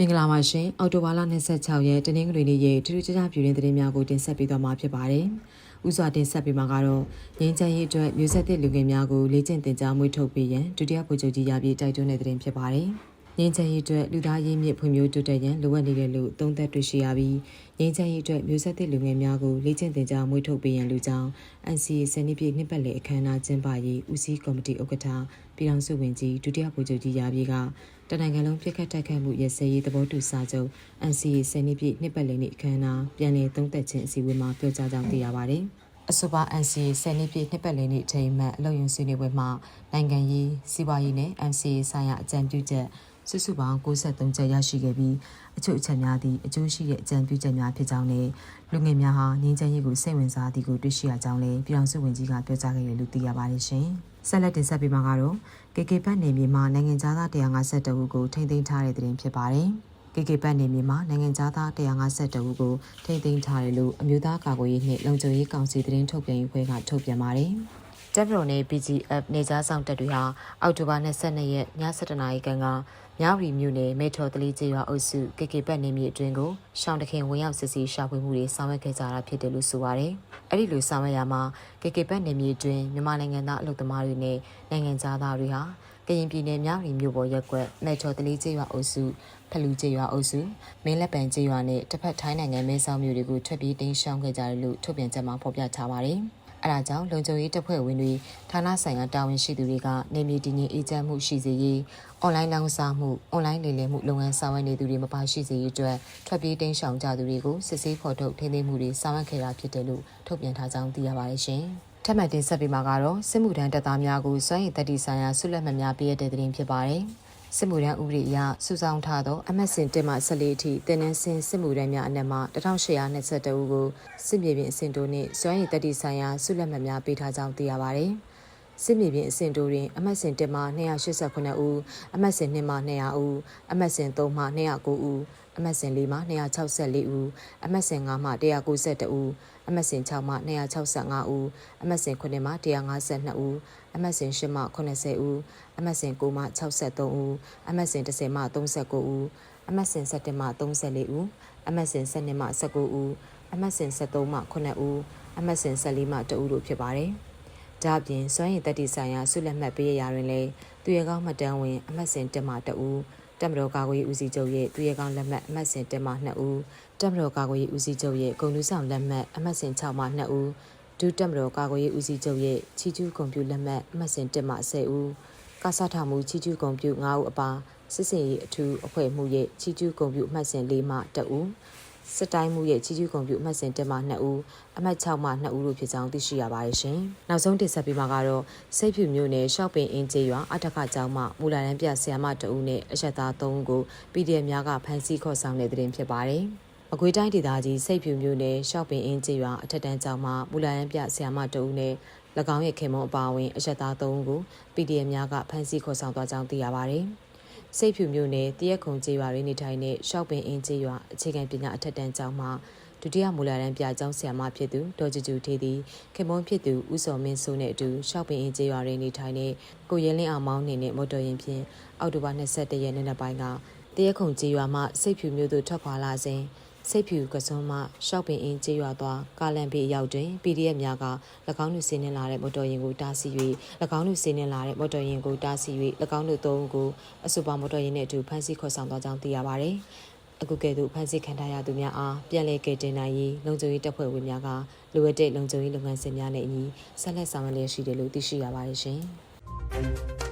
မင်္ဂလာပါရှင်အော်တိုဘာလ26ရက်တနင်္ဂနွေနေ့ရဲ့ထူးထူးခြားခြားပြည်တွင်းသတင်းများကိုတင်ဆက်ပေးသွားမှာဖြစ်ပါတယ်။ဥစွာတင်ဆက်ပေးမှာကတော့ငင်းချမ်းရေးအတွက်မျိုးဆက်သစ်လူငယ်များကိုလေ့ကျင့်သင်ကြားမွေးထုတ်ပေးရန်ဒုတိယဗိုလ်ချုပ်ကြီးရပြည်တိုက်တွန်းတဲ့သတင်းဖြစ်ပါတယ်။ ငင်းချမ်းရေးအတွက်လူသားရေးမြစ်ဖွံ့ဖြိုးတိုးတက်ရန်လိုအပ်နေတယ်လို့သုံးသပ်တွေ့ရှိရပြီးငင်းချမ်းရေးအတွက်မျိုးဆက်သစ်လူငယ်များကိုလေ့ကျင့်သင်ကြားမွေးထုတ်ပေးရန်လူကြောင်း NCA စနစ်ပြည့်နှစ်ပတ်လည်အခမ်းအနားကျင်းပရေးဦးစီးကော်မတီဥက္ကဋ္ဌပြည်ထောင်စုဝန်ကြီးဒုတိယဗိုလ်ချုပ်ကြီးရပြည်ကတနိုင်ငံလုံးပြစ်ခတ်တိုက်ခတ်မှုရစဲရေးသဘောတူစာချုပ် NCA စနစ်ပြည့်နှစ်ပတ်လည်နေ့အခမ်းအနားပြန်လည်သုံးသပ်ခြင်းအစည်းအဝေးမှာပြောကြားကြောင်းသိရပါတယ်။အဆိုပါ NCA စနစ်ပြည့်နှစ်ပတ်လည်နေ့အချိန်မှအလုပ်ရုံဆွေးနွေးပွဲမှာနိုင်ငံရေးစီးပွားရေးနဲ့ NCA ဆိုင်ရာအကြံပြုချက် စုစုပေါင်း63ချက်ရရှိခဲ့ပြီးအချို့အချက်များသည့်အကျိုးရှိတဲ့အကြံပြုချက်များဖြစ်ကြောင်းနဲ့လူငယ်များဟာငင်းချမ်းရေးကိုစိတ်ဝင်စားသည်ကိုတွေ့ရှိရကြောင်းလည်းပြည်ထောင်စုဝန်ကြီးကပြောကြားခဲ့တယ်လို့သိရပါတယ်ရှင်။ဆက်လက်တင်ဆက်ပေးမှာကတော့ KK ဘတ်နေမြေမှာနိုင်ငံသား152ဦးကိုထိန်းသိမ်းထားတဲ့တဲ့တင်ဖြစ်ပါတယ်။ KK ဘတ်နေမြေမှာနိုင်ငံသား152ဦးကိုထိန်းသိမ်းထားတယ်လို့အမျိုးသားကာကွယ်ရေးနှင့်လုံခြုံရေးကောင်စီသတင်းထုတ်ပြန်ရေးဖွဲ့ကထုတ်ပြန်ပါတယ်။တပ်မတော်နဲ့ BGF နေကြားဆောင်တပ်တွေဟာအောက်တိုဘာ22ရက်ည7:00နာရီခန့်က မြဝတီမြို့နယ်မေထော်တလီကျေးရွာအုပ်စု KK ဘတ်နေမြေအတွင်းကိုရှောင်းတခင်ဝင်ရောက်စစ်ဆေးရှာဖွေမှုတွေဆောင်ရွက်ခဲ့ကြတာဖြစ်တယ်လို့ဆိုပါတယ်။အဲ့ဒီလိုဆောင်ရွက်ရမှာ KK ဘတ်နေမြေအတွင်းမြန်မာနိုင်ငံသားအလုပ်သမားတွေနဲ့နိုင်ငံသားတွေဟာကရင်ပြည်နယ်မြဝတီမြို့ပေါ်ရက်ကွက်မေထော်တလီကျေးရွာအုပ်စုဖလူကျေးရွာအုပ်စုမင်းလက်ပံကျေးရွာနဲ့တစ်ဖက်ထိုင်းနိုင်ငံမဲဆောက်မြို့တွေကိုထွက်ပြေးတင်းရှောင်ခဲ့ကြတယ်လို့ထုတ်ပြန်ချက်မှာဖော်ပြထားပါတယ်။ အဲဒါကြောင့်လုံခြုံရေးတပ်ဖွဲ့ဝင်တွေဌာနဆိုင်ရာတာဝန်ရှိသူတွေကနေမြေတည်ငြိမ်အေးချမ်းမှုရှိစေရေးအွန်လိုင်းလောင်းစားမှုအွန်လိုင်းလေလည်မှုလုပ်ငန်းဆောင်ရွက်နေသူတွေမပါရှိစေရေးအတွက်ထွက်ပြေးတင်းရှောင်ကြသူတွေကိုစစ်ဆေးဖော်ထုတ်ထိန်းသိမ်းမှုတွေဆောင်ရွက်ခဲ့တာဖြစ်တယ်လို့ထုတ်ပြန်ထားကြောင်းသိရပါတယ်ရှင်။ထပ်မံတင်ဆက်ပေးမှာကတော့စစ်မှုထမ်းတပ်သားများကိုစွမ်းရည်တက်တီဆိုင်ရာဆုလက်မှတ်များပေးရတဲ့တင်ဖြစ်ပါတယ်။ စစ်မှုထမ်းဥပဒေအရစုဆောင်ထားသောအမတ်စင်1မှ14အထိတင်နန်းစင်စစ်မှုထမ်းများအနက်မှ1822ဦးကိုစစ်မြေပြင်အဆင့်တိုးနှင့်စွမ်းရည်တက်တီဆိုင်ရာဆုလက်မှတ်များပေးထားကြောင်းသိရပါသည် စစ်မြေပြင်အဆင့်တိုးတွင်အမတ်စင်1မှ289ဦးအမတ်စင်2မှ200ဦးအမတ်စင်3မှ209ဦးအမတ်စင်4မှ264ဦးအမတ်စင်5မှ192ဦးအမတ်စင်6မှ265ဦးအမတ်စင်9မှ152ဦးအမတ်စင်10မှ80ဦးအမတ်စင်9မှ63ဦးအမတ်စင်10မှ39ဦးအမတ်စင်17မှ34ဦးအမတ်စင်12မှ19ဦးအမတ်စင်73မှ9ဦးအမတ်စင်14မှ2ဦးတို့ဖြစ်ပါတယ် ဒါအပြင်စွမ်းရည်တက်တီဆိုင်ရာဆုလက်မှတ်ပေးရရာတွင်လည်းသူရကောင်းမှတ်တမ်းဝင်အမတ်စင်1မှ2ဦးတက်မတော်ကာကွယ်ဦးစီးချုပ်ရဲ့သူရဲကောင်းလက်မှတ်အမှတ်စဉ်1မှ2ဦးတက်မတော်ကာကွယ်ဦးစီးချုပ်ရဲ့ဂုဏ်လူဆောင်လက်မှတ်အမှတ်စဉ်6မှ2ဦးဒုတက်မတော်ကာကွယ်ဦးစီးချုပ်ရဲ့ချီကျူးကွန်ပျူလက်မှတ်အမှတ်စဉ်1မှ10ဦးကာဆာထမှုချီကျူးကွန်ပျူ9ဦးအပါစစ်စင်ရေးအထူးအဖွဲ့မှုရဲ့ချီကျူးကွန်ပျူအမှတ်စဉ်4မှ2ဦး စစ်တိုင်းမှုရဲ့ချီကျူးကွန်ပျူအမှတ်စဉ်1မှ2ဦးအမှတ်6မှ2ဦးတို့ဖြစ်ကြောင်းသိရှိရပါတယ်ရှင်။နောက်ဆုံးတင်ဆက်ပေးမှာကတော့စိတ်ဖြူမျိုးနယ်ရှော့ပင်အင်းကျေးရွာအထက်ကကျောင်းမှမူလာတန်းပြဆရာမတဦးနဲ့အရက်သား3ဦးကို PDF များကဖမ်းဆီးခေါ်ဆောင်တဲ့တဲ့တင်ဖြစ်ပါတယ်။မကွေးတိုင်းဒေသကြီးစိတ်ဖြူမျိုးနယ်ရှော့ပင်အင်းကျေးရွာအထက်တန်းကျောင်းမှမူလာတန်းပြဆရာမတဦးနဲ့၎င်းရဲ့ခင်မုံအပါအဝင်အရက်သား3ဦးကို PDF များကဖမ်းဆီးခေါ်ဆောင်သွားကြောင်းသိရပါတယ်။ စိတ်ဖြူမျိုးနယ်တရက်ခုံကျေးရွာရင်းနေထိုင်တဲ့ရှောက်ပင်အင်းကျေးရွာအခြေခံပညာအထက်တန်းကျောင်းမှာဒုတိယမူလာတန်းပြကျောင်းဆရာမဖြစ်သူဒေါ်ကျူကျူထေးသည်ခင်မွန်းဖြစ်သူဦးစော်မင်းစိုးနဲ့အတူရှောက်ပင်အင်းကျေးရွာရင်းနေထိုင်တဲ့ကိုရဲလင်းအောင်မောင်းနေနဲ့မော်တော်ယာဉ်ဖြင့်အောက်တိုဘာ22ရက်နေ့နက်ပိုင်းကတရက်ခုံကျေးရွာမှစိတ်ဖြူမျိုးသို့ထွက်ခွာလာစဉ် စိတ်ဖြူကစုံမှရှောက်ပင်အင်းကျေးရွာသွားကာလန်ပေရောက်တွင် PDF များက၎င်းတို့ဆင်းနှင်လာတဲ့မော်တော်ယာဉ်ကိုတားဆီး၍၎င်းတို့ဆင်းနှင်လာတဲ့မော်တော်ယာဉ်ကိုတားဆီး၍၎င်းတို့သုံးဦးကိုအဆိုပါမော်တော်ယာဉ်နှင့်အတူဖမ်းဆီးခေါ်ဆောင်သွားကြောင်းသိရပါသည်အခုကဲ့သို့ဖမ်းဆီးခံထားရသူများအားပြန်လည်ကယ်တင်နိုင်ရေးလုံခြုံရေးတပ်ဖွဲ့ဝင်များကလိုအပ်တဲ့လုံခြုံရေးလုပ်ငန်းစဉ်များနဲ့အညီဆက်လက်ဆောင်ရွက်လျက်ရှိတယ်လို့သိရှိရပါတယ်ရှင်။